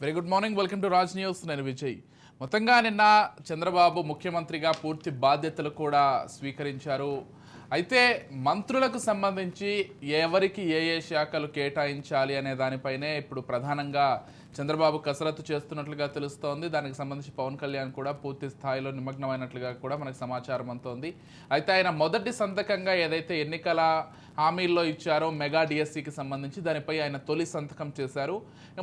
Very good morning welcome to Raj News నేను విజయ్. మొత్తంగా నిన్న చంద్రబాబు ముఖ్యమంత్రిగా పూర్తి బాధ్యతలు కూడా స్వీకరించారు. అయితే మంత్రులకు సంబంధించి ఎవరికి ఏ ఏ శాఖలు కేటాయించాలి అనే దానిపైనే ఇప్పుడు ప్రధానంగా చంద్రబాబు కసరత్తు చేస్తున్నట్లుగా తెలుస్తోంది. దానికి సంబంధించి పవన్ కళ్యాణ్ కూడా పూర్తి స్థాయిలో నిమగ్నమైనట్లుగా కూడా మనకు సమాచారం అంతోంది అయితే ఆయన మొదటి సంతకంగా ఏదైతే ఎన్నికల హామీల్లో ఇచ్చారో మెగా డిఎస్సికి సంబంధించి దానిపై ఆయన తొలి సంతకం చేశారు.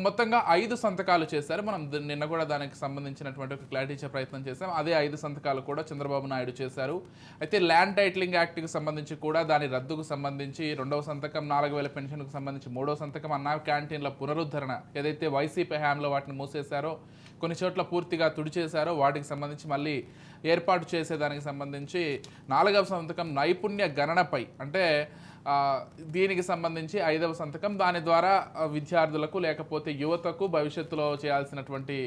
మొత్తంగా ఐదు సంతకాలు చేశారు. మనం నిన్న కూడా దానికి సంబంధించినటువంటి ఒక క్లారిటీ ఇచ్చే ప్రయత్నం చేశాం. అదే ఐదు సంతకాలు కూడా చంద్రబాబు నాయుడు చేశారు. అయితే ల్యాండ్ టైటిలింగ్ యాక్ట్కి సంబంధించి కూడా దాని రద్దుకు సంబంధించి రెండవ సంతకం నాలుగు వేల పెన్షన్కు సంబంధించి మూడవ సంతకం అన్నా క్యాంటీన్ల పునరుద్ధరణ ఏదైతే వైసీపీ హయాంలో వాటిని మూసేశారో కొన్ని చోట్ల పూర్తిగా తుడిచేశారో వాటికి సంబంధించి మళ్ళీ ఏర్పాటు చేసేదానికి సంబంధించి నాలుగవ సంతకం నైపుణ్య గణనపై అంటే దీనికి సంబంధించి ఐదవ సంతకం. దాని ద్వారా విద్యార్థులకు లేకపోతే యువతకు భవిష్యత్తులో చేయాల్సినటువంటి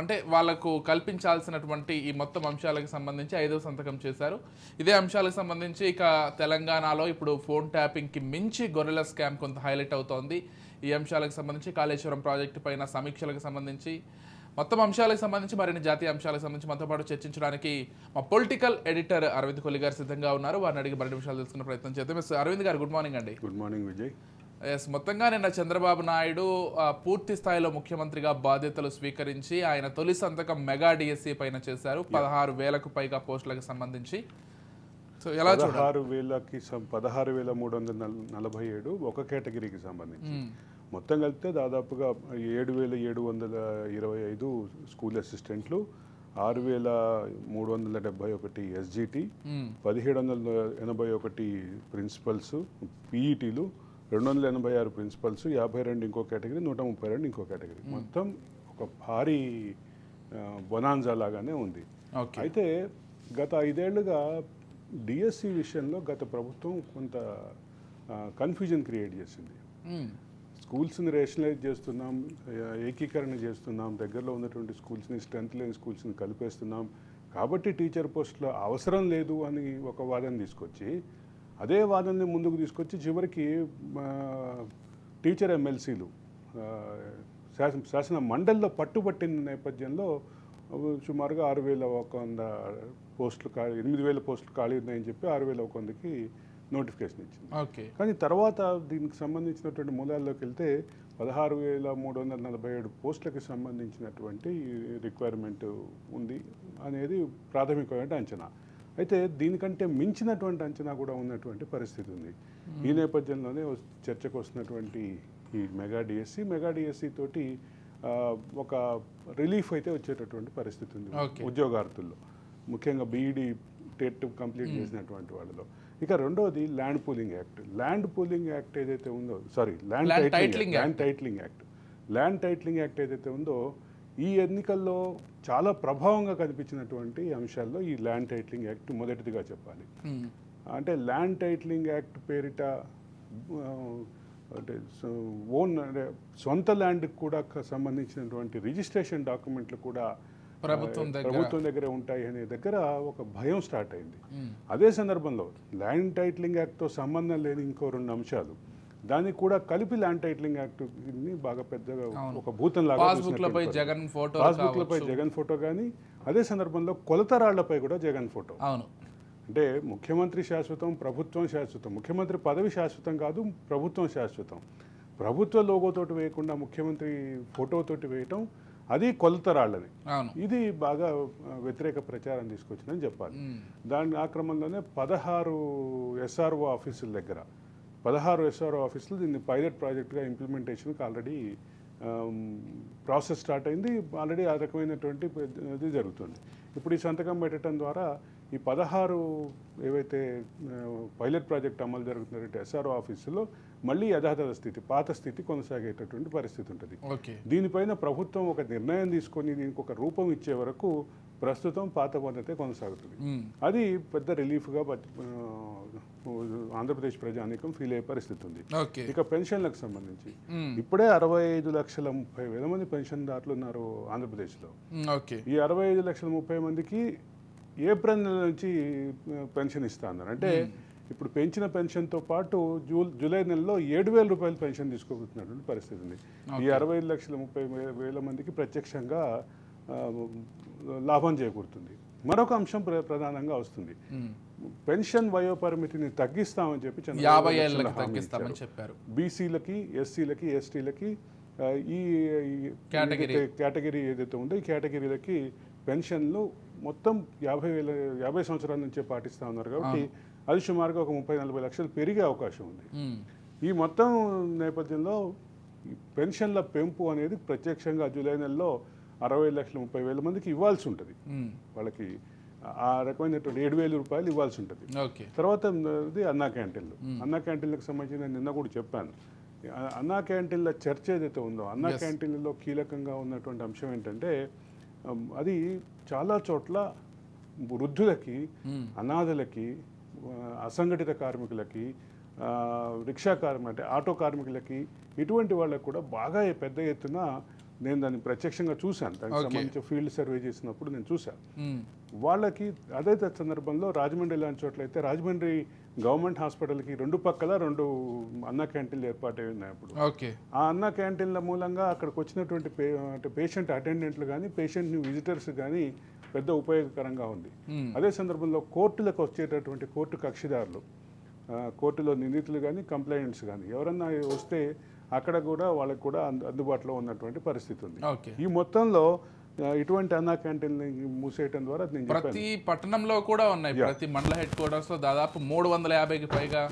అంటే వాళ్ళకు కల్పించాల్సినటువంటి ఈ మొత్తం అంశాలకు సంబంధించి ఐదవ సంతకం చేశారు. ఇదే అంశాలకు సంబంధించి ఇక తెలంగాణలో ఇప్పుడు ఫోన్ ట్యాపింగ్కి మించి గొర్రెల స్కామ్ కొంత హైలైట్ అవుతోంది. ఈ అంశాలకు సంబంధించి కాళేశ్వరం ప్రాజెక్టు పైన సమీక్షలకు సంబంధించి మొత్తం అంశాలకు సంబంధించి మరిన్ని జాతీయ అంశాలకు సంబంధించి మనతో పాటు చర్చించడానికి మా పొలిటికల్ ఎడిటర్ అరవింద్ కొల్లి గారు సిద్ధంగా ఉన్నారు. వారిని అడిగి మరిన్ని విషయాలు తెలుసుకునే ప్రయత్నం చేద్దాం. ఎస్ అరవింద్ గారు గుడ్ మార్నింగ్ అండి. Good morning Vijay. ఎస్ మొత్తంగా నిన్న చంద్రబాబు నాయుడు పూర్తి స్థాయిలో ముఖ్యమంత్రిగా బాధ్యతలు స్వీకరించి ఆయన తొలి సంతకం మెగా డిఎస్సి పైన చేశారు. పదహారు వేలకు పైగా పోస్టులకు సంబంధించి. సో ఎలా పదహారు వేలకి పదహారు వేల మూడు వందల నల- నలభై ఏడు ఒక కేటగిరీకి సంబంధించి. మొత్తం కలిపితే దాదాపుగా ఏడు వేల ఏడు వందల ఇరవై ఐదు స్కూల్ అసిస్టెంట్లు ఆరు వేల మూడు వందల డెబ్బై ఒకటి ఎస్జిటి. పదిహేడు వందల ఎనభై ఒకటి ప్రిన్సిపల్స్ పీఈటీలు రెండు వందల ఎనభై ఆరు ప్రిన్సిపల్స్ యాభై రెండు ఇంకో కేటగిరీ నూట ముప్పై రెండు ఇంకో కేటగిరీ. మొత్తం ఒక భారీ బొనాన్జా లాగానే ఉంది. అయితే గత ఐదేళ్ళుగా డిఎస్సి విషయంలో గత ప్రభుత్వం కొంత కన్ఫ్యూజన్ క్రియేట్ చేసింది. స్కూల్స్ని రేషనలైజ్ చేస్తున్నాం ఏకీకరణ చేస్తున్నాం దగ్గరలో ఉన్నటువంటి స్కూల్స్ని స్ట్రెంత్ లేని స్కూల్స్ని కలిపేస్తున్నాం. కాబట్టి టీచర్ పోస్టుల అవసరం లేదు అని ఒక వాదన తీసుకొచ్చి అదే వాదనని ముందుకు తీసుకొచ్చి చివరికి టీచర్ ఎమ్మెల్సీలు శాసన శాసన మండలిలో పట్టుబట్టిన నేపథ్యంలో సుమారుగా ఆరు వేల ఒక వంద పోస్టులు ఖాళీ ఎనిమిది వేల పోస్టులు ఖాళీ ఉన్నాయని చెప్పి ఆరు వేల ఒక వందకి నోటిఫికేషన్ ఇచ్చింది. ఓకే. కానీ తర్వాత దీనికి సంబంధించినటువంటి మూలాల్లోకి వెళ్తే పదహారు వేల మూడు వందల నలభై ఏడు పోస్టులకు సంబంధించినటువంటి రిక్వైర్మెంట్ ఉంది అనేది ప్రాథమికమైన అంచనా. అయితే దీనికంటే మించినటువంటి అంచనా కూడా ఉన్నటువంటి పరిస్థితి ఉంది. ఈ నేపథ్యంలోనే చర్చకు వస్తున్నటువంటి ఈ మెగా డిఎస్సి మెగా డిఎస్సి తోటి ఆ, ఒక రిలీఫ్ అయితే వచ్చేటటువంటి పరిస్థితి ఉంది. ఉద్యోగార్థుల్లో. ముఖ్యంగా బీఈడి టెట్ కంప్లీట్ చేసినటువంటి వాళ్ళలో. ఇక రెండోది land pooling act. Land pooling act ఏదైతే ఉందో sorry land titling land titling act. Land titling act ఏదైతే ఉందో ఈ ఎన్నికల్లో చాలా ప్రభావంగా కనిపించినటువంటి అంశాల్లో ఈ ల్యాండ్ టైటిలింగ్ యాక్ట్ మొదటిదిగా చెప్పాలి. అంటే ల్యాండ్ టైటిలింగ్ యాక్ట్ పేరిట అంటే ఓన్ అంటే సొంత ల్యాండ్కి కూడా సంబంధించినటువంటి రిజిస్ట్రేషన్ డాక్యుమెంట్లు కూడా ప్రభుత్వం. ప్రభుత్వం దగ్గర ఉంటాయి అనే దగ్గర ఒక భయం స్టార్ట్ అయింది. అదే సందర్భంలో ల్యాండ్ టైటిలింగ్ యాక్ట్తో సంబంధం లేని ఇంకో రెండు అంశాలు దానికి కూడా కలిపి ల్యాండ్ టైటిలింగ్ యాక్ట్ని బాగా పెద్దగా ఒక భూతం లాగా పాస్బుక్లపై జగన్ ఫోటో పాస్బుక్లపై జగన్ ఫోటో కానీ అదే సందర్భంలో కొలతరాళ్ళపై కూడా జగన్ ఫోటో. అవును. అంటే ముఖ్యమంత్రి శాశ్వతం ప్రభుత్వం శాశ్వతం ముఖ్యమంత్రి పదవి శాశ్వతం కాదు ప్రభుత్వం శాశ్వతం. ప్రభుత్వ లోగోతోటి వేయకుండా ముఖ్యమంత్రి ఫోటోతోటి వేయటం అది కొలతరాళ్ళని అవును. ఇది బాగా వ్యతిరేక ప్రచారం తీసుకొచ్చిందని చెప్పాలి. దాని ఆ క్రమంలోనే పదహారు ఎస్ఆర్ఓ ఆఫీసుల దగ్గర పదహారు ఎస్ఆర్ఓ ఆఫీసులు దీన్ని పైలట్ ప్రాజెక్ట్గా ఇంప్లిమెంటేషన్కి ఆల్రెడీ ప్రాసెస్ స్టార్ట్ అయింది. ఆల్రెడీ ఆ రకమైనటువంటి ఇది జరుగుతుంది. ఇప్పుడు ఈ సంతకం పెట్టడం ద్వారా ఈ పదహారు ఏవైతే పైలట్ ప్రాజెక్ట్ అమలు జరుగుతున్నటువంటి ఎస్ఆర్ఓ ఆఫీసులో మళ్ళీ యథాతథ స్థితి పాత స్థితి కొనసాగేటటువంటి పరిస్థితి ఉంటుంది. ఓకే. దీనిపైన ప్రభుత్వం ఒక నిర్ణయం తీసుకొని దీనికి ఒక రూపం ఇచ్చే వరకు ప్రస్తుతం పాత పద్ధతే కొనసాగుతుంది. అది పెద్ద రిలీఫ్గా ఆంధ్రప్రదేశ్ ప్రజానీకం ఫీల్ అయ్యే పరిస్థితి ఉంది. ఇక పెన్షన్లకు సంబంధించి. ఇప్పుడే అరవై ఐదు లక్షల ముప్పై వేల మంది పెన్షన్దారులు ఉన్నారు ఆంధ్రప్రదేశ్లో. ఈ అరవై ఐదు లక్షల ముప్పై మందికి ఏప్రిల్ నెల నుంచి పెన్షన్ ఇస్తా అన్నారు. అంటే ఇప్పుడు పెంచిన పెన్షన్తో పాటు జూ జూలై నెలలో ఏడు వేల రూపాయలు పెన్షన్ తీసుకోబోతున్నటువంటి పరిస్థితి ఉంది. ఈ అరవై లక్షల ముప్పై వేల మందికి ప్రత్యక్షంగా లాభం చేకూరుతుంది. మరొక అంశం ప్ర- ప్రధానంగా వస్తుంది. పెన్షన్ వయోపరిమితిని తగ్గిస్తామని చెప్పి యాభై ఏళ్ళకి తగ్గిస్తామని. చెప్పారు. బీసీలకి ఎస్సీలకి ఎస్టీలకి ఈ కేటగిరీ. కేటగిరీ ఏదైతే ఉందో ఈ కేటగిరీలకి పెన్షన్లు మొత్తం యాభై వేల యాభై సంవత్సరాల నుంచే పాటిస్తా ఉన్నారు కాబట్టి అది సుమారుగా ఒక ముప్పై నలభై లక్షలు పెరిగే అవకాశం ఉంది. ఈ మొత్తం నేపథ్యంలో పెన్షన్ల పెంపు అనేది ప్రత్యక్షంగా జూలై నెలలో అరవై లక్షల ముప్పై వేల మందికి ఇవ్వాల్సి ఉంటుంది. వాళ్ళకి ఆ రకమైనటువంటి ఏడు వేల రూపాయలు ఇవ్వాల్సి ఉంటుంది. ఓకే. తర్వాత అన్నా క్యాంటీన్లు. అన్నా క్యాంటీన్లకు సంబంధించి నేను నిన్న కూడా చెప్పాను. అన్నా క్యాంటీన్ల చర్చ ఏదైతే ఉందో అన్నా. క్యాంటీన్లలో కీలకంగా ఉన్నటువంటి అంశం ఏంటంటే అది చాలా చోట్ల వృద్ధులకి. అనాథలకి అసంఘటిత కార్మికులకి రిక్షా కార్మిక అంటే ఆటో కార్మికులకి ఇటువంటి వాళ్ళకి కూడా బాగా పెద్ద ఎత్తున నేను దాన్ని ప్రత్యక్షంగా చూశాను దానికి. సంబంధించి ఫీల్డ్ సర్వే చేసినప్పుడు నేను చూశాను. వాళ్ళకి అదే సందర్భంలో రాజమండ్రి లాంటి చోట్ల అయితే రాజమండ్రి గవర్నమెంట్ హాస్పిటల్కి రెండు పక్కల రెండు అన్న క్యాంటీన్లు ఏర్పాటై ఉన్నాయి అప్పుడు. ఓకే. ఆ అన్న క్యాంటీన్ల మూలంగా అక్కడికి వచ్చినటువంటి పే అంటే పేషెంట్ అటెండెంట్లు కానీ పేషెంట్ విజిటర్స్ కానీ పెద్ద ఉపయోగకరంగా ఉంది. అదే సందర్భంలో కోర్టులకు వచ్చేటటువంటి కోర్టు కక్షిదారులు కోర్టులో నిందితులు కానీ కంప్లైంట్స్ కానీ ఎవరన్నా వస్తే అక్కడ కూడా వాళ్ళకి కూడా అందు- అందుబాటులో ఉన్నటువంటి పరిస్థితి ఉంది. ఓకే. ఈ మొత్తంలో ఇటువంటి అన్నా క్యాంటీన్ మూసేయటం ద్వారా నేను ప్రతి పట్టణంలో కూడా ఉన్నాయి. ప్రతి మండల హెడ్ క్వార్టర్స్లో దాదాపు మూడు వందల యాభైకి పైగా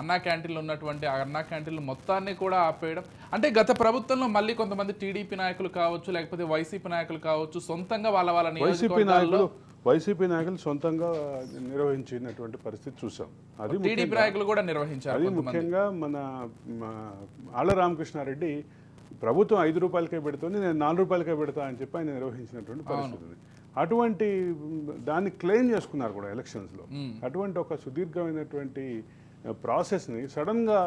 అన్నా క్యాంటీన్లు ఉన్నటువంటి ఆ అన్నా క్యాంటీన్లు మొత్తాన్ని కూడా ఆపేయడం. అంటే గత ప్రభుత్వంలో మళ్ళీ కొంతమంది టీడీపీ నాయకులు కావచ్చు లేకపోతే వైసీపీ నాయకులు కావచ్చు సొంతంగా వాళ్ళ వాళ్ళ వైసీపీ నాయకులు వైసీపీ నాయకులు సొంతంగా నిర్వహించినటువంటి పరిస్థితి చూసాం. అది టీడీపీ నాయకులు కూడా నిర్వహించారు అది ముఖ్యంగా మన ఆళ్ళ రామకృష్ణారెడ్డి ప్రభుత్వం ఐదు రూపాయలకే పెడుతుంది నేను నాలుగు రూపాయలకే పెడతా అని చెప్పి ఆయన నిర్వహించినటువంటి పరిస్థితి ఉంది. అటువంటి దాన్ని క్లెయిమ్ చేసుకున్నారు కూడా ఎలక్షన్స్లో. అటువంటి ఒక సుదీర్ఘమైనటువంటి ప్రాసెస్ని సడన్గా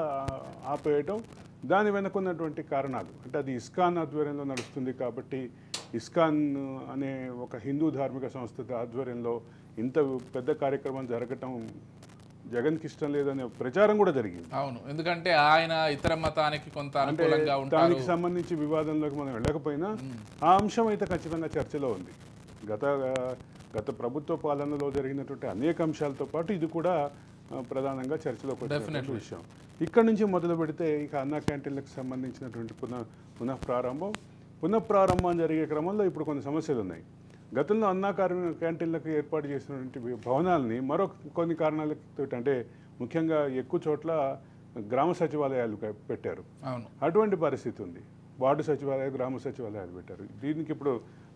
ఆపేయటం దాని వెనక ఉన్నటువంటి కారణాలు. అంటే అది ఇస్కాన్ ఆధ్వర్యంలో నడుస్తుంది కాబట్టి ఇస్కాన్ అనే ఒక హిందూ ధార్మిక సంస్థ ఆధ్వర్యంలో ఇంత పెద్ద కార్యక్రమం జరగటం జగన్కి ఇష్టం లేదనే ప్రచారం కూడా జరిగింది. అవును. ఎందుకంటే ఆయన ఇతర మతానికి కొంత అనుకూలంగా దానికి సంబంధించి వివాదంలోకి మనం వెళ్ళకపోయినా ఆ అంశం అయితే ఖచ్చితంగా చర్చలో ఉంది. గత గత ప్రభుత్వ పాలనలో జరిగినటువంటి అనేక అంశాలతో పాటు ఇది కూడా ప్రధానంగా చర్చలోకి వచ్చినటువంటి విషయం. ఇక్కడ నుంచి మొదలు పెడితే ఇక అన్నా క్యాంటీన్లకు సంబంధించినటువంటి పునః పునః ప్రారంభం పునః ప్రారంభం జరిగే క్రమంలో ఇప్పుడు కొన్ని సమస్యలు ఉన్నాయి. గతంలో అన్నా క్యాంటీన్లకు ఏర్పాటు చేసినటువంటి భవనాలని మరో కొన్ని కారణాలతో అంటే ముఖ్యంగా ఎక్కువ చోట్ల గ్రామ సచివాలయాలు పెట్టారు. అటువంటి పరిస్థితి ఉంది. వార్డు సచివాలయాలు గ్రామ సచివాలయాలు పెట్టారు. దీనికి ఇప్పుడు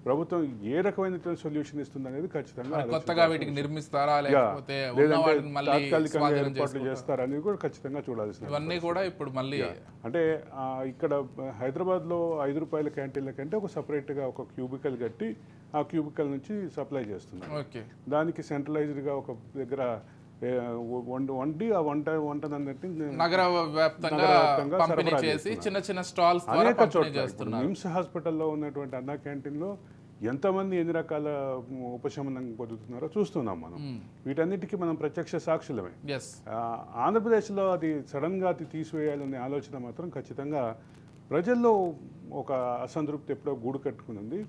ప్రభుత్వం ఏ రకమైన సొల్యూషన్ ఇస్తుంది అనేది ఖచ్చితంగా కొత్తగా వీటికి నిర్మిస్తారా లేకపోతే తాత్కాలికంగా ఏర్పాట్లు చేసుకుంటారా? చేస్తారనేది కూడా ఖచ్చితంగా చూడాల్సిన ఇవన్నీ కూడా ఇప్పుడు మళ్ళీ అంటే ఇక్కడ హైదరాబాద్లో ఐదు రూపాయల క్యాంటీన్ల కంటే ఒక సపరేట్గా ఒక క్యూబికల్ కట్టి ఆ క్యూబికల్ నుంచి సప్లై చేస్తున్నారు. దానికి సెంట్రలైజ్డ్గా ఒక దగ్గర వండి వండి ఆ వంట వంటనన్నిటిని నగర వ్యాప్తంగా పంపిణీ చేసి చిన్న చిన్న స్టాల్స్ అనేక చోట్ల నిమ్స్ హాస్పిటల్లో ఉన్నటువంటి అన్నా క్యాంటీన్లో ఎంతమంది ఎన్ని రకాల ఉపశమనం పొందుతున్నారో చూస్తున్నాం మనం. వీటన్నిటికీ మనం ప్రత్యక్ష సాక్షులమే. ఆంధ్రప్రదేశ్లో అది సడన్గా అది తీసివేయాలనే ఆలోచన మాత్రం ఖచ్చితంగా ప్రజల్లో ఒక అసంతృప్తి ఎప్పుడో గూడు కట్టుకుని ఉంది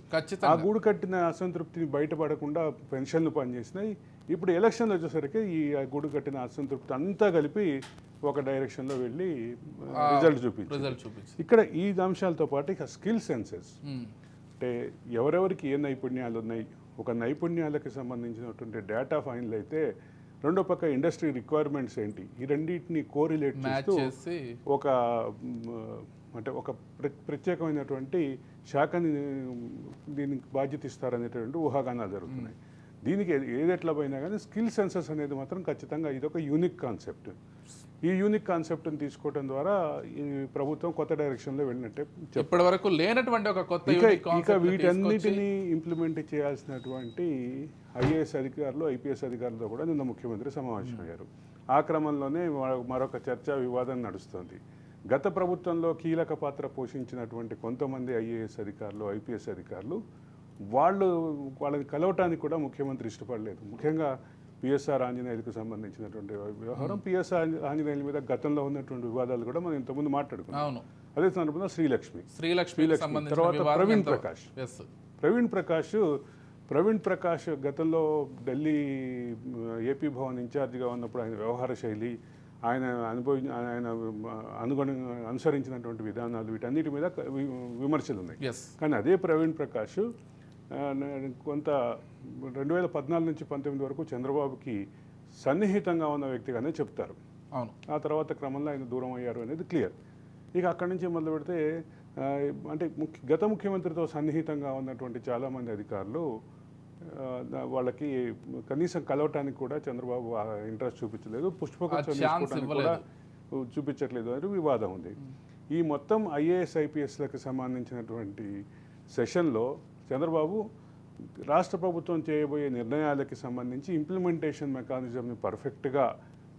ఆ గూడు కట్టిన అసంతృప్తిని బయటపడకుండా పెన్షన్లు పనిచేసినాయి. ఇప్పుడు ఎలక్షన్లు వచ్చేసరికి ఈ గూడు కట్టిన అసంతృప్తి అంతా కలిపి ఒక డైరెక్షన్లో వెళ్ళి రిజల్ట్ చూపించి ఇక్కడ ఈ అంశాలతో పాటు ఇక స్కిల్ సెన్సెస్. అంటే ఎవరెవరికి ఏ నైపుణ్యాలు ఉన్నాయి? ఒక నైపుణ్యాలకు సంబంధించినటువంటి డేటా ఫైన్లు అయితే రెండో పక్క ఇండస్ట్రీ రిక్వైర్మెంట్స్ ఏంటి? ఈ రెండింటిని కోరిలేట్ చేస్తూ చేసి ఒక అంటే ఒక ప్ర- ప్రత్యేకమైనటువంటి శాఖని దీనికి బాధ్యత ఇస్తారనేటువంటి ఊహాగానాలు జరుగుతున్నాయి. దీనికి ఏ- ఏది ఎట్లా పోయినా కానీ స్కిల్ సెన్సెస్ అనేది మాత్రం ఖచ్చితంగా ఇది ఒక యూనిక్ కాన్సెప్ట్ ఈ యూనిక్ కాన్సెప్ట్ని తీసుకోవడం ద్వారా ఈ ప్రభుత్వం కొత్త డైరెక్షన్లో వెళ్ళినట్టే ఇప్పటి వరకు లేనటువంటి ఒక కొత్త ఇక వీటన్నిటిని ఇంప్లిమెంట్ చేయాల్సినటువంటి ఐఏఎస్ అధికారులు ఐపీఎస్ అధికారులతో కూడా నిన్న ముఖ్యమంత్రి సమావేశమయ్యారు ఆ క్రమంలోనే మరొ- మరొక చర్చ వివాదం నడుస్తోంది. గత ప్రభుత్వంలో కీలక పాత్ర పోషించినటువంటి కొంతమంది ఐఏఎస్ అధికారులు ఐపీఎస్ అధికారులు వాళ్ళు వాళ్ళని కలవటానికి కూడా ముఖ్యమంత్రి ఇష్టపడలేదు. ముఖ్యంగా పిఎస్ఆర్ ఆంజనేయులకు సంబంధించినటువంటి వ్యవహారం. పిఎస్ఆర్ ఆంజనేయుల మీద గతంలో ఉన్నటువంటి వివాదాలు కూడా మనం ఇంతకుముందు మాట్లాడుకున్నాం. అదే సందర్భంలో శ్రీలక్ష్మి. శ్రీలక్ష్మి. తర్వాత ప్రవీణ్ ప్రకాష్. ప్రవీణ్ ప్రకాష్ ప్రవీణ్ ప్రకాష్ గతంలో ఢిల్లీ ఏపీ భవన్ ఇన్ఛార్జిగా ఉన్నప్పుడు ఆయన వ్యవహార శైలి ఆయన అనుభవి ఆయన అనుగుణ అనుసరించినటువంటి విధానాలు వీటన్నిటి మీద విమర్శలు ఉన్నాయి కానీ అదే ప్రవీణ్ ప్రకాష్ కొంత రెండు వేల పద్నాలుగు నుంచి పంతొమ్మిది వరకు చంద్రబాబుకి సన్నిహితంగా ఉన్న వ్యక్తిగానే చెప్తారు. అవును. ఆ తర్వాత క్రమంలో ఆయన దూరం అయ్యారు అనేది క్లియర్. ఇక అక్కడి నుంచి మొదలు పెడితే అంటే ముఖ్య గత ముఖ్యమంత్రితో సన్నిహితంగా ఉన్నటువంటి చాలామంది అధికారులు వాళ్ళకి కనీసం కలవటానికి కూడా చంద్రబాబు ఇంట్రెస్ట్ చూపించలేదు. తీసుకోవడానికి కూడా చూపించట్లేదు అని వివాదం ఉంది. ఈ మొత్తం ఐఏఎస్ ఐపీఎస్లకు సంబంధించినటువంటి సెషన్లో చంద్రబాబు రాష్ట్ర ప్రభుత్వం చేయబోయే నిర్ణయాలకి సంబంధించి ఇంప్లిమెంటేషన్ మెకానిజంని పర్ఫెక్ట్గా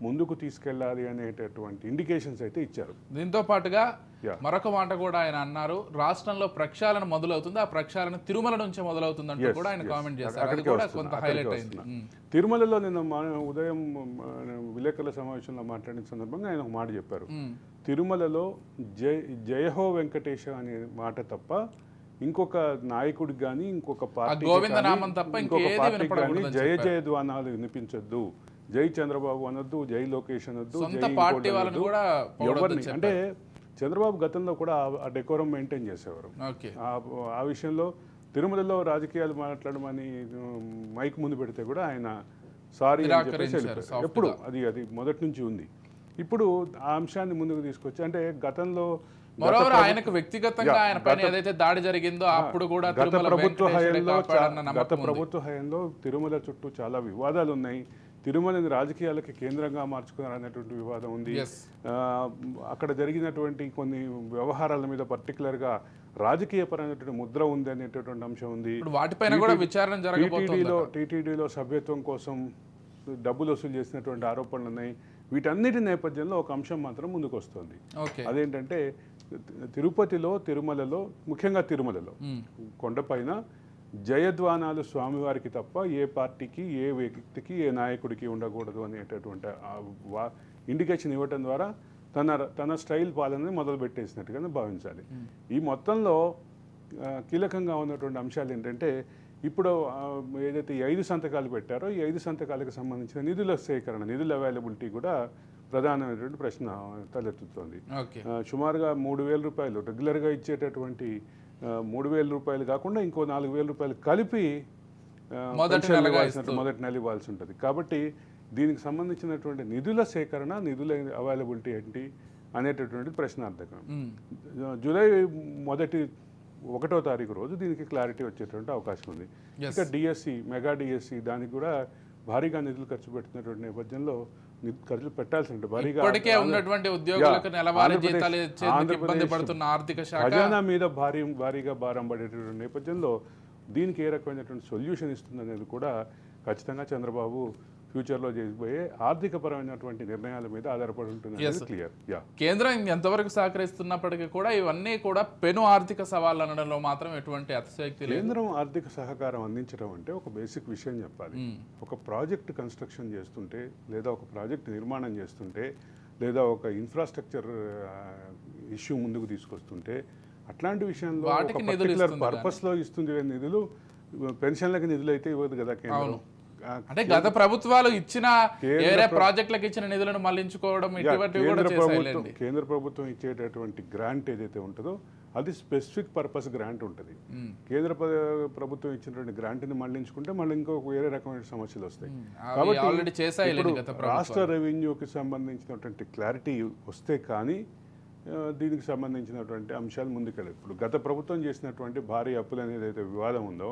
ముందుకు తీసుకెళ్ళాలి అనేటటువంటి ఇండికేషన్స్ అయితే ఇచ్చారు దీంతో పాటుగా. మరొక మాట కూడా ఆయన అన్నారు రాష్ట్రంలో ప్రక్షాళన మొదలవుతుంది ఆ ప్రక్షాళన తిరుమల నుంచే మొదలవుతుందంటూ Yes, కూడా ఆయన. కామెంట్ చేశారు. తిరుమలలో నిన్న ఉదయం విలేకరుల సమావేశంలో మాట్లాడిన సందర్భంగా ఆయన ఒక మాట చెప్పారు. తిరుమలలో జయ జయహో వెంకటేశ అనే మాట తప్ప ఇంకొక నాయకుడికి కానీ ఇంకొక పార్టీ ఇంకొక పార్టీకి కానీ జయ. జయ ద్వానాలు వినిపించొద్దు. జై చంద్రబాబు అనొద్దు జై లోకేష్ అనొద్దు పార్టీ ఎవరిని? అంటే చంద్రబాబు గతంలో కూడా ఆ- డెకోరం మెయింటైన్ చేసేవారు. ఆ ఆ విషయంలో తిరుమలలో రాజకీయాలు మాట్లాడమని మైక్ ముందు పెడితే కూడా ఆయన సారీ అని చెప్పేసి ఎప్పుడు. అది అది మొదటి నుంచి ఉంది. ఇప్పుడు ఆ అంశాన్ని ముందుకు తీసుకొచ్చి అంటే గతంలో గత మరోవర్ ఆయనకు వ్యక్తిగతంగా ఆయన పైన ఏదైతే దాడి జరిగిందో అప్పుడు కూడా గత తిరుమల ప్రభుత్వ హయాంలో గత. ప్రభుత్వ హయాంలో తిరుమల చుట్టూ చాలా వివాదాలు ఉన్నాయి తిరుమలని రాజకీయాలకి కేంద్రంగా మార్చుకున్నారు అనేటువంటి వివాదం ఉంది. అక్కడ జరిగినటువంటి కొన్ని వ్యవహారాల మీద పర్టికులర్గా రాజకీయపరమైనటువంటి ముద్ర ఉంది అనేటటువంటి అంశం ఉంది. వాటిపైన కూడా విచారణ టీటీడీలో టీటీడీలో సభ్యత్వం కోసం డబ్బులు వసూలు చేసినటువంటి ఆరోపణలు ఉన్నాయి వీటన్నిటి నేపథ్యంలో ఒక అంశం మాత్రం ముందుకు వస్తుంది అదేంటంటే తిరుపతిలో తిరుమలలో ముఖ్యంగా తిరుమలలో. కొండపైన జయధ్వానాలు స్వామివారికి తప్ప ఏ పార్టీకి ఏ వ్యక్తికి ఏ నాయకుడికి ఉండకూడదు అనేటటువంటి ఇండికేషన్ ఇవ్వటం ద్వారా తన తన స్టైల్ పాలనని మొదలు పెట్టేసినట్టుగానే భావించాలి. ఈ మొత్తంలో కీలకంగా ఉన్నటువంటి అంశాలు ఏంటంటే ఇప్పుడు ఏదైతే ఈ ఐదు సంతకాలు పెట్టారో ఈ ఐదు సంతకాలకు సంబంధించిన నిధుల సేకరణ నిధుల అవైలబిలిటీ కూడా ప్రధానమైనటువంటి ప్రశ్న తలెత్తుతోంది. సుమారుగా మూడు వేల రూపాయలు రెగ్యులర్గా ఇచ్చేటటువంటి మూడు వేల రూపాయలు కాకుండా ఇంకో నాలుగు వేల రూపాయలు కలిపి మొదటి నెల ఇవ్వాల్సి ఉంటుంది కాబట్టి దీనికి సంబంధించినటువంటి నిధుల సేకరణ నిధుల అవైలబిలిటీ ఏంటి అనేటటువంటి ప్రశ్నార్థకం. జూలై మొదటి ఒకటో తారీఖు రోజు దీనికి క్లారిటీ వచ్చేటువంటి అవకాశం ఉంది. ఇంకా డిఎస్సి మెగా డిఎస్సి దానికి కూడా భారీగా నిధులు ఖర్చు పెడుతున్నటువంటి నేపథ్యంలో ఖర్చులు పెట్టాల్సి ఉంటుంది. భారీగా ఇప్పటికే ఉన్నటువంటి ఉద్యోగులకు నెలవారీ జీతాలు ఇబ్బంది పడుతున్న ఆర్థిక శాఖ ఖజానా మీద భారీ భారీగా భారం పడేటటువంటి నేపథ్యంలో దీనికి ఏ రకమైనటువంటి సొల్యూషన్ ఇస్తుంది అనేది కూడా ఖచ్చితంగా చంద్రబాబు ఫ్యూచర్లో చేయబోయే ఆర్థిక పరమైనటువంటి నిర్ణయాల మీద ఆధారపడి ఉంటుంది క్లియర్ యా కేంద్రం ఎంతవరకు సహకరిస్తున్నప్పటికీ కూడా ఇవన్నీ కూడా పెను ఆర్థిక సవాళ్ళు అనడంలో మాత్రం ఎటువంటి అతిశయోక్తి లేదు. కేంద్రం ఆర్థిక సహకారం అందించడం అంటే ఒక బేసిక్ విషయం చెప్పాలి. ఉమ్. ఒక ప్రాజెక్ట్ కన్స్ట్రక్షన్ చేస్తుంటే లేదా ఒక ప్రాజెక్ట్ నిర్మాణం చేస్తుంటే లేదా ఒక ఇన్ఫ్రాస్ట్రక్చర్ ఇష్యూ ముందుకు తీసుకొస్తుంటే అట్లాంటి విషయంలో పర్పస్లో ఇస్తుంది నిధులు పెన్షన్లకు నిధులు అయితే ఇవ్వదు కదా కేంద్రం. అంటే గత ప్రభుత్వాలు ఇచ్చిన ప్ర- ప్రాజెక్టులకు ఇచ్చిన నిధులను ఇటువంటివి కూడా కేంద్ర ప్రభుత్వం చేసాయిలేండి కేంద్ర ప్రభుత్వం ఇచ్చేటటువంటి గ్రాంట్ ఏదైతే ఉంటుందో అది స్పెసిఫిక్ పర్పస్ గ్రాంట్ ఉంటుంది. కేంద్ర ప్ర- ప్రభుత్వం ఇచ్చినటువంటి గ్రాంట్ని మళ్ళించుకుంటే మళ్ళీ ఇంకొక వేరే రకమైన సమస్యలు వస్తాయి. ప్రభుత్వం రాష్ట్ర రెవెన్యూకి సంబంధించినటువంటి క్లారిటీ వస్తే కానీ దీనికి సంబంధించినటువంటి అంశాలు ముందుకెళ్ళాయి ఇప్పుడు గత ప్రభుత్వం చేసినటువంటి భారీ అప్పులు అనేది అయితే వివాదం ఉందో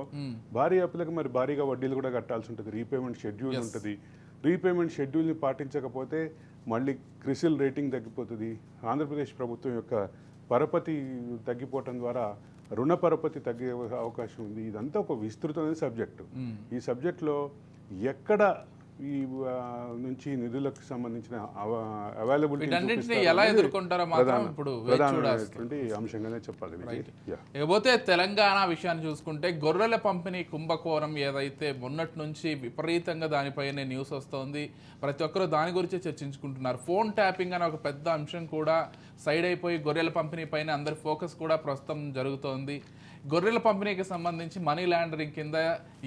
భారీ అప్పులకు మరి భారీగా వడ్డీలు కూడా కట్టాల్సి ఉంటుంది. రీపేమెంట్ షెడ్యూల్ ఉంటుంది. రీపేమెంట్ షెడ్యూల్ని పాటించకపోతే మళ్ళీ క్రిసిల్ రేటింగ్ తగ్గిపోతుంది. ఆంధ్రప్రదేశ్ ప్రభుత్వం యొక్క పరపతి తగ్గిపోవటం ద్వారా రుణ పరపతి తగ్గే అవకాశం ఉంది. ఇదంతా ఒక విస్తృతమైన సబ్జెక్టు. ఈ సబ్జెక్ట్లో ఎక్కడ ఈ నుంచి నిధులకు సంబంధించిన అవైలబిలిటీ ఎలా ఎదుర్కొంటారో మాత్రం ఇప్పుడు అంశంగానే చెప్పాలి. ఇకపోతే తెలంగాణ విషయాన్ని చూసుకుంటే గొర్రెల పంపిణీ కుంభకోణం ఏదైతే మొన్నటి నుంచి విపరీతంగా దానిపైనే న్యూస్ వస్తోంది ప్రతి ఒక్కరూ దాని గురించి చర్చించుకుంటున్నారు. ఫోన్ ట్యాపింగ్ అనే ఒక పెద్ద అంశం కూడా సైడ్ అయిపోయి గొర్రెల పంపిణీ పైన అందరి ఫోకస్ కూడా ప్రస్తుతం జరుగుతోంది. గొర్రెల పంపిణీకి సంబంధించి మనీ లాండరింగ్ కింద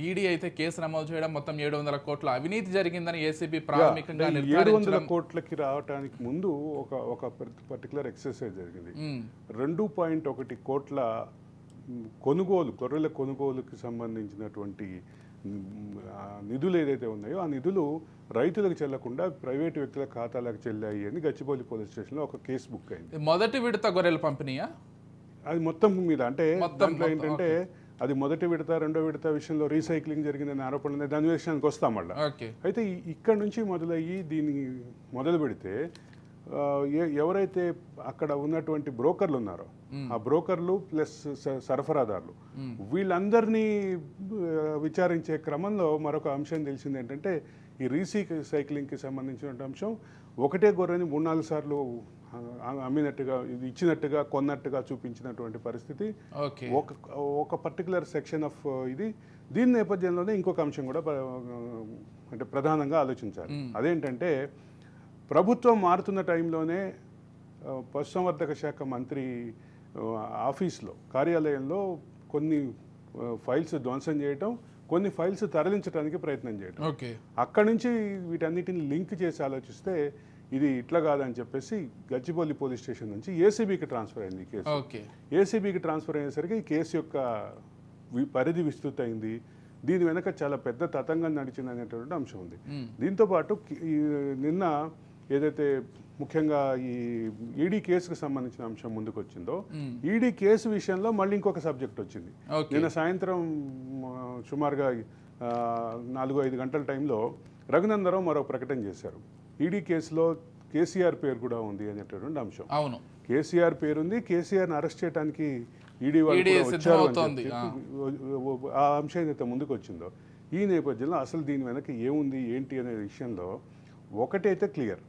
ఈడీ అయితే కేసు నమోదు చేయడం మొత్తం ఏడు వందల కోట్ల అవినీతి జరిగిందని ఏసీబీ ప్రాథమికంగా ఏడు వందల కోట్లకి రావడానికి ముందు ఒక ఒక పర్టికులర్ ఎక్సర్సైజ్ జరిగింది. ఉమ్, రెండు పాయింట్ ఒకటి కోట్ల కొనుగోలు గొర్రెల కొనుగోలుకి సంబంధించినటువంటి నిధులు ఏదైతే ఉన్నాయో ఆ నిధులు రైతులకు చెల్లకుండా ప్రైవేటు వ్యక్తుల ఖాతాలకు చెల్లాయి అని గచ్చిబౌలి పోలీస్ స్టేషన్లో ఒక కేసు బుక్ అయింది. మొదటి విడత గొర్రెల పంపిణీయా? అది మొత్తం మీద అంటే మొత్తం, దాంట్లో ఏంటంటే అది మొదటి విడత రెండో విడత విషయంలో రీసైక్లింగ్ జరిగిందనే ఆరోపణలు ఉన్నాయి. దాని విషయానికి వస్తాం మళ్ళీ. అయితే ఇక్కడ నుంచి మొదలయ్యి దీన్ని మొదలు పెడితే ఎవరైతే అక్కడ ఉన్నటువంటి బ్రోకర్లు ఉన్నారో ఆ బ్రోకర్లు ప్లస్ సరఫరాదారులు వీళ్ళందరినీ విచారించే క్రమంలో మరొక అంశం తెలిసింది ఏంటంటే ఈ రీసైక్లింగ్కి సంబంధించిన అంశం ఒకటే గొర్రెని మూడు నాలుగు సార్లు అమ్మినట్టుగా ఇది ఇచ్చినట్టుగా కొన్నట్టుగా చూపించినటువంటి పరిస్థితి. ఒక ఒక పర్టికులర్ సెక్షన్ ఆఫ్ ఇది. దీని నేపథ్యంలోనే ఇంకొక అంశం కూడా అంటే ప్రధానంగా ఆలోచించాలి. అదేంటంటే ప్రభుత్వం మారుతున్న టైంలోనే పశుసంవర్ధక శాఖ మంత్రి ఆఫీస్లో కార్యాలయంలో కొన్ని ఫైల్స్ ధ్వంసం చేయటం కొన్ని ఫైల్స్ తరలించడానికి ప్రయత్నం చేయటం. ఓకే. అక్కడి నుంచి వీటన్నిటిని లింక్ చేసి ఆలోచిస్తే ఇది ఇట్లా కాదని చెప్పేసి గచ్చిబౌలి పోలీస్ స్టేషన్ నుంచి ఏసీబీకి ట్రాన్స్ఫర్ అయింది కేసు. ఓకే. ఏసీబీకి ట్రాన్స్ఫర్ అయ్యేసరికి ఈ కేసు యొక్క పరిధి విస్తృతమైంది దీని వెనక చాలా పెద్ద తతంగం నడిచింది అనేటువంటి అంశం ఉంది. దీంతో పాటు కి- ఈ నిన్న ఏదైతే ముఖ్యంగా ఈ ఈడీ కేసుకు సంబంధించిన అంశం ముందుకు వచ్చిందో ఈడీ కేసు విషయంలో మళ్ళీ ఇంకొక సబ్జెక్ట్ వచ్చింది. నిన్న సాయంత్రం సుమారుగా నాలుగు ఐదు గంటల టైంలో రఘునందరావు మరో ప్రకటన చేశారు. ఈడీ కేసులో కేసీఆర్ పేరు కూడా ఉంది అనేటటువంటి అంశం. అవును. కేసీఆర్ పేరుంది కేసీఆర్ని అరెస్ట్ చేయడానికి ఈడీ వాళ్ళు వచ్చారు ఆ. అంశం ఏదైతే ముందుకు వచ్చిందో ఈ నేపథ్యంలో అసలు దీని వెనక ఏముంది ఏంటి అనే విషయంలో ఒకటైతే క్లియర్.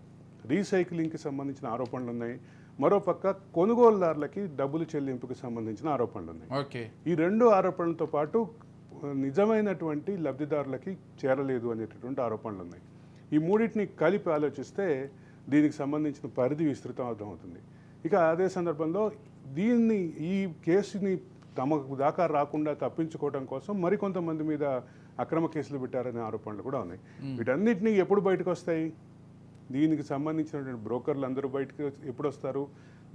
రీసైక్లింగ్కి సంబంధించిన ఆరోపణలు ఉన్నాయి మరోపక్క కొనుగోలుదారులకి డబ్బులు చెల్లింపుకి సంబంధించిన ఆరోపణలు ఉన్నాయి ఈ రెండు ఆరోపణలతో పాటు నిజమైనటువంటి లబ్ధిదారులకి చేరలేదు అనేటటువంటి ఆరోపణలు ఉన్నాయి ఈ మూడింటిని కలిపి ఆలోచిస్తే దీనికి సంబంధించిన పరిధి విస్తృతం అర్థమవుతుంది. ఇక అదే సందర్భంలో దీన్ని ఈ కేసుని తమకు దాకా రాకుండా తప్పించుకోవడం కోసం మరికొంతమంది మీద అక్రమ కేసులు పెట్టారనే ఆరోపణలు కూడా ఉన్నాయి. వీటన్నిటిని ఎప్పుడు బయటకు వస్తాయి దీనికి సంబంధించినటువంటి బ్రోకర్లు అందరూ బయటకు ఎప్పుడు వస్తారు?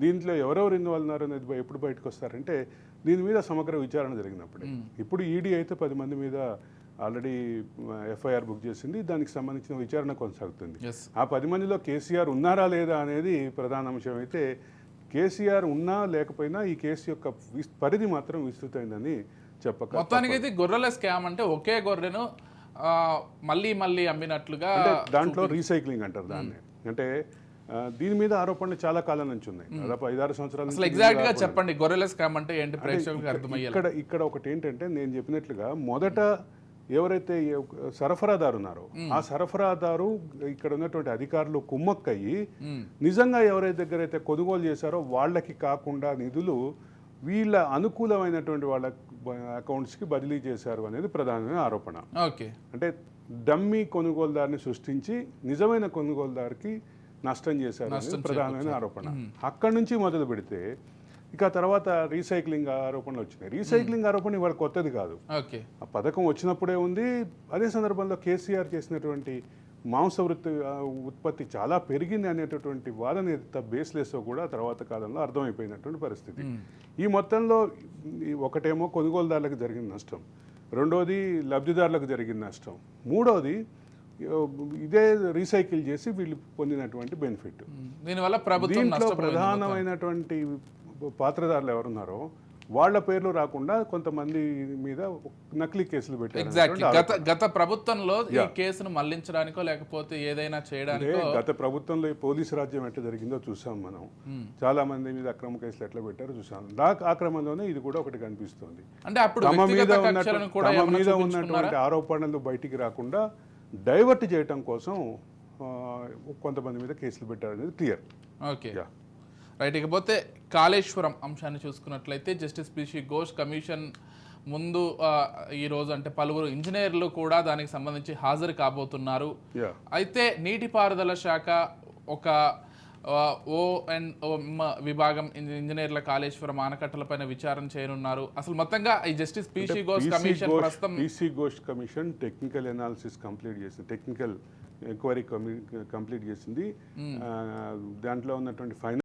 దీంట్లో ఎవరెవరు ఇన్వాల్వ్ ఉన్నారు అనేది ఎప్పుడు బయటకు వస్తారంటే దీని మీద సమగ్ర విచారణ జరిగినప్పుడే. ఇప్పుడు ఈడీ అయితే పది మంది మీద ఆల్రెడీ ఎఫ్ఐఆర్ బుక్ చేసింది. దానికి సంబంధించిన విచారణ కొనసాగుతుంది. ఆ పది మందిలో కేసీఆర్ ఉన్నారా లేదా అనేది ప్రధాన అంశం అయితే కేసీఆర్ ఉన్నా లేకపోయినా ఈ కేసు యొక్క పరిధి మాత్రం విస్తృతమైందని చెప్పక మొత్తానికి అయితే గొర్రెల స్కామ్ అంటే ఒకే గొర్రెను మళ్ళీ మళ్ళీ అమ్మినట్లుగా దాంట్లో రీసైక్లింగ్ అంటారు దాన్ని. అంటే దీని మీద ఆరోపణలు చాలా కాలం నుంచి ఉన్నాయి. దాదాపు ఐదారు సంవత్సరాల అసలు ఎగ్జాక్ట్గా చెప్పండి గొర్రెల స్కామ్ అంటే ఏంటి ప్రేక్షకులకు అర్థమయ్యేలా? ఇక్కడ ఇక్కడ ఒకటి ఏంటంటే నేను చెప్పినట్లుగా మొదట ఎవరైతే సరఫరాదారు ఉన్నారో ఆ సరఫరాదారు ఇక్కడ ఉన్నటువంటి అధికారులు కుమ్మక్కయ్యి మ్మ్. నిజంగా ఎవరైతే దగ్గర అయితే కొనుగోలు చేశారో వాళ్ళకి కాకుండా నిధులు వీళ్ళ అనుకూలమైనటువంటి వాళ్ళ అకౌంట్స్కి బదిలీ చేశారు అనేది ప్రధానమైన ఆరోపణ. ఓకే. అంటే డమ్మీ కొనుగోలుదారుని సృష్టించి నిజమైన కొనుగోలుదారుకి నష్టం చేశారు అనేది ప్రధానమైన ఆరోపణ. అక్కడి నుంచి మొదలు పెడితే ఇక తర్వాత రీసైక్లింగ్ ఆరోపణలు వచ్చినాయి. రీసైక్లింగ్ ఆరోపణ ఇవాళ కొత్తది కాదు. ఓకే. ఆ పథకం వచ్చినప్పుడే ఉంది. అదే సందర్భంలో కేసీఆర్ చేసినటువంటి మాంస వృత్తి ఉత్పత్తి చాలా పెరిగింది అనేటటువంటి వాదన ఎంత బేస్లెస్సో కూడా తర్వాత కాలంలో అర్థమైపోయినటువంటి పరిస్థితి. ఈ మొత్తంలో ఒకటేమో కొనుగోలుదారులకు జరిగిన నష్టం. రెండోది లబ్ధిదారులకు జరిగిన నష్టం. మూడోది ఇదే రీసైకిల్ చేసి వీళ్ళు పొందినటువంటి బెనిఫిట్. దీనివల్ల ప్రభుత్వం దీంట్లో ప్రధానమైనటువంటి పాత్రదారులు ఎవరున్నారో వాళ్ళ పేర్లు రాకుండా కొంతమంది మీద నకిలీ కేసులు పెట్టారు ఎగ్జాక్ట్లీ గత గత ప్రభుత్వంలో ఈ కేసును మళ్ళించడానికో లేకపోతే ఏదైనా చేయడానికో గత ప్రభుత్వంలో ఈ పోలీసు రాజ్యం ఎట్లా జరిగిందో చూసాం మనం. చాలా మంది మీద అక్రమ కేసులు ఎట్లా పెట్టారో చూసాం. దా ఆ క్రమంలోనే ఇది కూడా ఒకటి కనిపిస్తుంది. అంటే అప్పుడు తమ మీద తమ ఉన్నటువంటి ఆరోపణలు బయటికి రాకుండా డైవర్ట్ చేయటం కోసం కొంతమంది మీద కేసులు పెట్టారనేది క్లియర్. ఓకే. రైట్ ఇకపోతే కాళేశ్వరం అంశాన్ని చూసుకున్నట్లయితే జస్టిస్ పిసి ఘోష్ కమిషన్ ముందు ఆ, ఈ రోజు అంటే పలువురు ఇంజనీర్లు కూడా దానికి సంబంధించి హాజరు కాబోతున్నారు. అయితే నీటిపారుదల శాఖ ఒక ఓ అండ్ విభాగం ఇంజ- ఇంజనీర్ల కాళేశ్వరం ఆనకట్టలపైన విచారణ చేయనున్నారు. అసలు మొత్తంగా ఈ జస్టిస్ పిసి ఘోష్ కమిషన్ ప్రస్తుతం PC Ghosh commission technical analysis complete చేసింది టెక్నికల్ ఎంక్వైరీ కంప్లీట్ చేసింది. ఆ, దాంట్లో ఉన్నటువంటి ఫైనల్